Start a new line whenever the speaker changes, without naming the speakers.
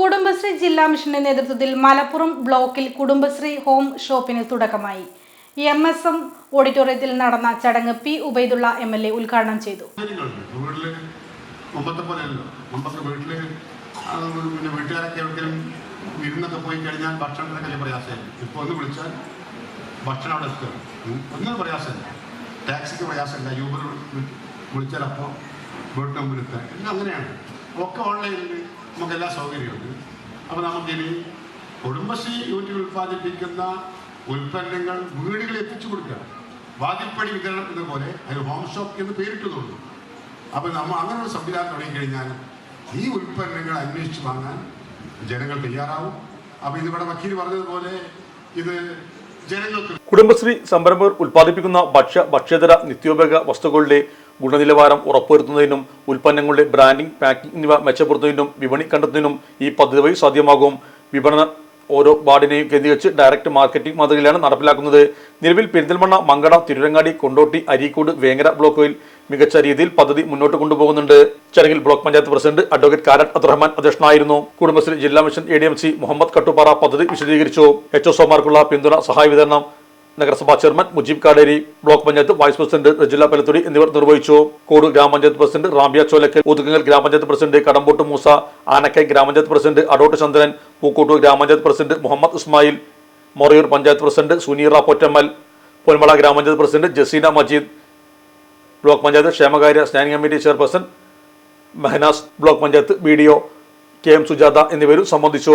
കുടുംബശ്രീ ജില്ലാ മിഷന്റെ നേതൃത്വത്തിൽ മലപ്പുറം ബ്ലോക്കിൽ കുടുംബശ്രീ ഹോം ഷോപ്പിന് തുടക്കമായി. എം എസ് എം ഓഡിറ്റോറിയത്തിൽ നടന്ന ചടങ്ങ് P Ubaidullah M L A ഉദ്ഘാടനം ചെയ്തു.
പിന്നെ പോയി കഴിഞ്ഞാൽ ഒന്ന് വിളിച്ചാൽ ടാക്സിക്ക് വിളിച്ചാൽ അങ്ങനെയാണ്. ഒക്കെ ഓൺലൈനിൽ നമുക്ക് എല്ലാ സൗകര്യമുണ്ട്. അപ്പോൾ നമുക്കിനി കുടുംബശ്രീ യൂണിറ്റ് ഉൽപ്പാദിപ്പിക്കുന്ന ഉൽപ്പന്നങ്ങൾ വീടുകളിൽ എത്തിച്ചു കൊടുക്കുക. വാതിൽപ്പടി വിതരണം എന്ന പോലെ അതിന് ഹോം ഷോപ്പ് എന്ന് പേരിട്ടുന്നുള്ളൂ അപ്പോൾ നമ്മൾ അങ്ങനെ ഒരു സംവിധാനം തുടങ്ങിക്കഴിഞ്ഞാൽ ഈ ഉൽപ്പന്നങ്ങൾ അന്വേഷിച്ച് വാങ്ങാൻ ജനങ്ങൾ തയ്യാറാവും. അപ്പോൾ ഇതിവിടെ വക്കീൽ പറഞ്ഞതുപോലെ ഇത് ജനങ്ങൾക്ക്
കുടുംബശ്രീ സംരംഭകർ ഉൽപ്പാദിപ്പിക്കുന്ന ഭക്ഷ്യ ഭക്ഷ്യതര നിത്യോപയോഗ വസ്തുക്കളുടെ ഗുണനിലവാരം ഉറപ്പുവരുത്തുന്നതിനും ഉൽപ്പന്നങ്ങളുടെ ബ്രാൻഡിംഗ് പാക്കിംഗ് എന്നിവ മെച്ചപ്പെടുത്തുന്നതിനും വിപണി കണ്ടെത്തുന്നതിനും ഈ പദ്ധതി വഴി സാധ്യമാകും. വിപണന ഓരോ വാർഡിനെയും കേന്ദ്രീകരിച്ച് ഡയറക്റ്റ് മാർക്കറ്റിംഗ് മാതൃകയിലാണ് നടപ്പിലാക്കുന്നത്. നിലവിൽ പെരിന്തൽമണ്ണ മങ്കട തിരുരങ്ങാടി കൊണ്ടോട്ടി അരീക്കോട് വേങ്ങര ബ്ലോക്കുകളിൽ മികച്ച രീതിയിൽ പദ്ധതി മുന്നോട്ട് കൊണ്ടുപോകുന്നുണ്ട്. ചടങ്ങിൽ block panchayat president advocate Karat Abdurahman അധ്യക്ഷനായിരുന്നു. കുടുംബശ്രീ ജില്ലാ mission A D M C Muhammad Kattuppara പദ്ധതി വിശദീകരിച്ചു. എച്ച് ഒ പിന്തുണ സഹായ വിതരണം നഗരസഭാ chairman Mujeeb Kaderi block panchayat vice president Rajila Palathudi എന്നിവർ നിർവഹിച്ചു. കോട് ഗ്രാമപഞ്ചായത്ത് പ്രസിഡന്റ് റാംബിയ ചോലക്കൽ ഒതുക്കങ്ങൽ ഗ്രാമപഞ്ചായത്ത് പ്രസിഡന്റ് കടമ്പോട്ട് മൂസ ആനക്കൈ ഗ്രാമപഞ്ചായത്ത് പ്രസിഡന്റ് അടോട്ട് ചന്ദ്രൻ പൂക്കോട്ടൂർ ഗ്രാമപഞ്ചായത്ത് പ്രസിഡന്റ് മുഹമ്മദ് ഇസ്മായിൽ മൊറയൂർ പഞ്ചായത്ത് പ്രസിഡന്റ് സുനീറ പൊറ്റമ്മൽ പൊന്മള ഗ്രാമപഞ്ചായത്ത് പ്രസിഡന്റ് ജസീന മജീദ് ബ്ലോക്ക് പഞ്ചായത്ത് ക്ഷേമകാര്യ standing committee chairperson Mehnas block panchayat B D O K M Sujatha എന്നിവരും സംബന്ധിച്ചു.